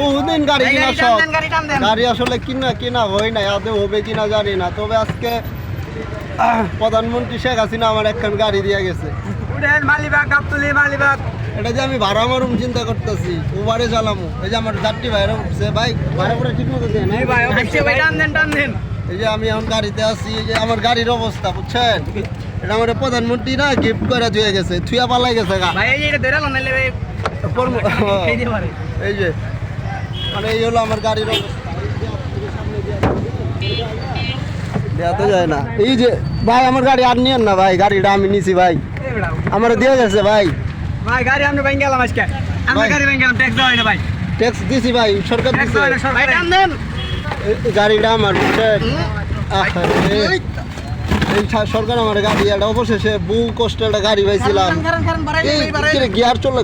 বহুদিন গাড়ি কিনা শখ। গাড়ি আসলে কিনা কিনা হয় নাই আদৌ হবে কিনা জানি না। তবে আজকে প্রধানমন্ত্রী শেখ হাসিনা আমার একখান গাড়ি দিয়ে গেছে। এটা যে আমি ভাড়া মারুম চিন্তা করতেছি ওভারে চালামো। এই যে আমার যাত্রী ভাইরা উঠছে ভাই ভাড়া করে ঠিক মতো দেন। এই যে আমি এখন গাড়িতে আছি এই যে আমার গাড়ির অবস্থা বুঝছেন? এটা আমার প্রধানমন্ত্রী না গিফট করে দিয়ে গেছে থুয়া পালাই গেছে গা। ভাই এই এটা ধরে নাইলে ভাই এই যে মানে এই হলো আমার গাড়ির দেওয়া তো যায় না। এই যে ভাই আমার গাড়ি আর নিয়েন না ভাই গাড়িটা আমি নিছি ভাই। আমার দিয়ে গেছে ভাই। ভাই গাড়ি আমরা বাইন গেলাম আজকে। আমরা গাড়ি বাইন গেলাম ট্যাক্স দেওয়া হয় না ভাই। ট্যাক্স দিছি ভাই সরকার দিছে। হয় গাড়িটা আমার সরকার আমার গাড়ি এটা অবশেষে বহু কষ্টে একটা গাড়ি পাইছিলাম। গিয়ার চলে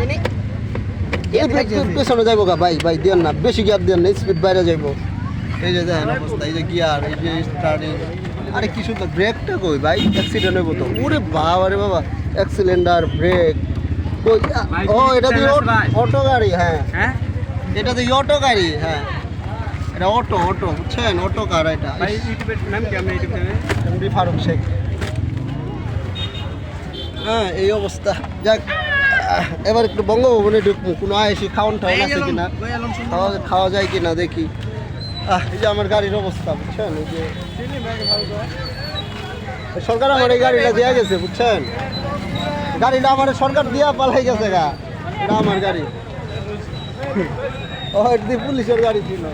দিনি পেছনে যাইবো গা ভাই ভাই দিয়েন না বেশি গিয়ার দেন না স্পিড বাইরে যাইবো। এই যে দেখেন অবস্থা এই যে গিয়ার এই যে স্টার্টিং আরে কি সুন্দর ব্রেকটা কই ভাই অ্যাক্সিডেন্ট হইব তো। ওরে বাবা রে বাবা অ্যাক্সিলেন্ডার ব্রেক কই ও এটা দিয়ে অটো গাড়ি হ্যাঁ। হ্যাঁ? এটা দিয়ে অটো গাড়ি হ্যাঁ। এটা অটো অটো বুঝছেন? অটো কার এটা? ভাই ইউটিউবের নাম কি? আমরা ইউটিউব এমডি ফারুক শেখ। হ্যাঁ এই অবস্থা। যাক এবার একটু বঙ্গভবনে ঢুকবো। কোনো আয়েসি খাওয়ান টাউন আছে কিনা? খাওয়া খাওয়া যায় কিনা দেখি। এই যে আমার গাড়ির অবস্থা বুঝছেন? এই যে সরকার আমার এই গাড়িটা দেওয়া গেছে বুঝছেন? গাড়িটা আমার সরকার দিয়া পালাই গেছে গা। এটা আমার গাড়ি। ও পুলিশের গাড়ি ছিল।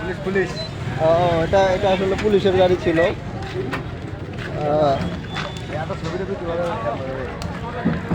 Police police. ও এটা এটা আসলে পুলিশের গাড়ি ছিল। আহ,